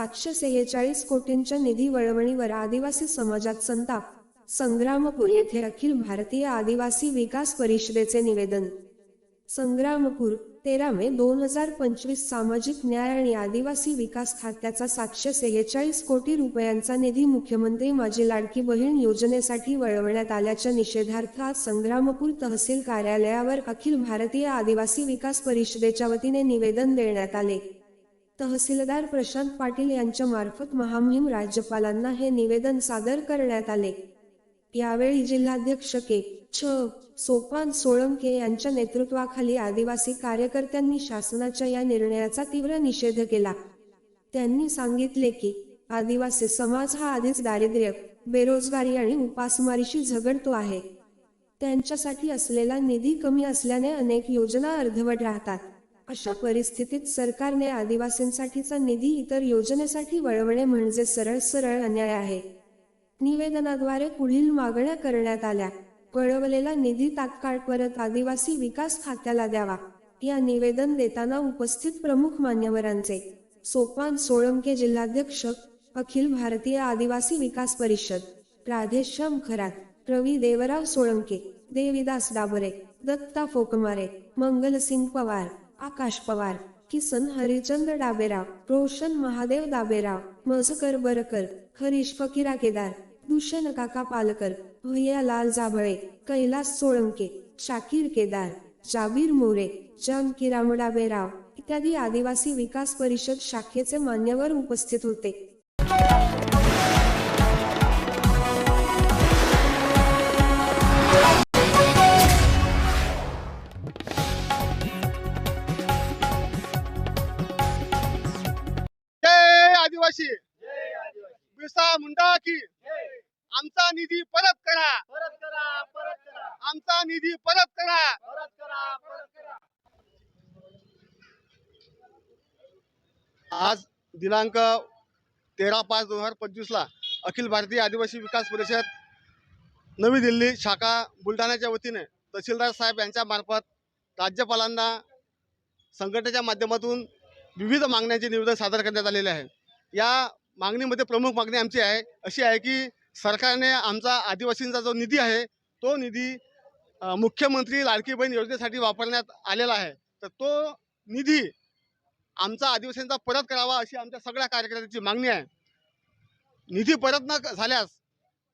पाचशे सेहेचाळीस कोटींच्या निधी वळवणीवर आदिवासी समाजात संताप. संग्रामपूर येथे अखिल भारतीय आदिवासी विकास परिषदेचे निवेदन. संग्रामपूर तेरा मे दोन हजार पंचवीस सामाजिक न्याय आणि आदिवासी विकास खात्याचा सातशे सेहेचाळीस कोटी रुपयांचा निधी मुख्यमंत्री माझी लाडकी बहीण योजनेसाठी वळवण्यात आल्याच्या निषेधार्थ आज संग्रामपूर तहसील कार्यालयावर अखिल भारतीय आदिवासी विकास परिषदेच्या वतीने निवेदन देण्यात आले. तहसीलदार प्रशांत पाटील यांच्या मार्फत महामहिम राज्यपालांना हे निवेदन सादर करण्यात आले. यावेळी जिल्हाध्यक्ष के. छ. सोपान सोळंके यांच्या नेतृत्वाखाली आदिवासी कार्यकर्त्यांनी शासनाच्या या निर्णयाचा तीव्र निषेध केला. त्यांनी सांगितले की आदिवासी समाज हा आधीच दारिद्र्य बेरोजगारी आणि उपासमारीशी झगडतो आहे. त्यांच्यासाठी असलेला निधी कमी असल्याने अनेक योजना अर्धवट राहतात. अशा परिस्थितीत सरकारने आदिवासींसाठीचा निधी इतर योजनेसाठी वळवणे म्हणजे सरळ सरळ अन्याय आहे. निवेदनाद्वारे पुढील मागण्या करण्यात आल्या. वळवलेला निधी तात्काळ परत आदिवासी विकास खात्याला द्यावा. या निवेदन देताना उपस्थित प्रमुख मान्यवरांचे. सोपान सोळंके जिल्हाध्यक्ष अखिल भारतीय आदिवासी विकास परिषद. राधेश्याम खरात रवी देवराव सोळंके देविदास डाबरे दत्ता फोकमारे मंगलसिंग पवार. आकाश पवार किसन हरिचंद डाबेराव रोशन महादेव दाबेराव मजकर बरकर हरीश फकीरा केदार दुष्यन काका पालकर भैया लाल जाभळे कैलास सोळंके शाकीर केदार जाबीर मोरे जानकीराम डाबेराव इत्यादी आदिवासी विकास परिषद शाखेचे मान्यवर उपस्थित होते. आदिवासी। बिरसा मुंडा की आमचा निधी परत करा। आमचा निधी परत करा। परत करा आज दिनांक तेरा पाच दोन हजार पंचवीसला अखिल भारतीय आदिवासी विकास परिषद नवी दिल्ली शाखा बुलढाण्याच्या वतीने तहसीलदार साहेब यांच्या मार्फत राज्यपालांना संघटनेच्या माध्यमातून विविध मागण्यांचे निवेदन सादर करण्यात आलेले आहे. या मागणीमध्ये प्रमुख मागणी आमची आहे. अशी आहे की सरकारने आमचा आदिवासींचा जो निधी आहे तो निधी मुख्यमंत्री लाडकी बहीण योजनेसाठी वापरण्यात आलेला आहे. तर तो निधी आमचा आदिवासींचा परत करावा अशी आमच्या सगळ्या कार्यकर्त्यांची मागणी आहे. निधी परत न क- झाल्यास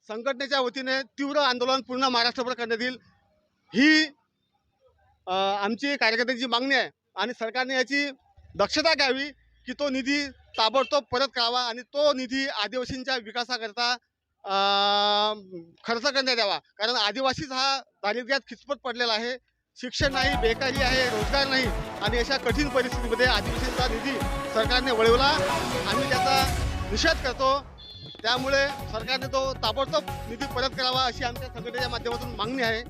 संघटनेच्या वतीने तीव्र आंदोलन पूर्ण महाराष्ट्रभर करण्यात येईल. ही आमची कार्यकर्त्यांची मागणी आहे आणि सरकारने याची दक्षता घ्यावी की तो निधी ताबडतोब परत करावा आणि तो निधी आदिवासींच्या विकासाकरता खर्च करण्यात यावा. कारण आदिवासीच हा दारिद्र्यात खिचपट पडलेला आहे. शिक्षण नाही बेकारी आहे रोजगार नाही आणि अशा कठीण परिस्थितीमध्ये आदिवासींचा निधी सरकारने वळवला आम्ही त्याचा निषेध करतो. त्यामुळे सरकारने तो ताबडतोब निधी परत करावा अशी आमच्या संघटनेच्या माध्यमातून मागणी आहे.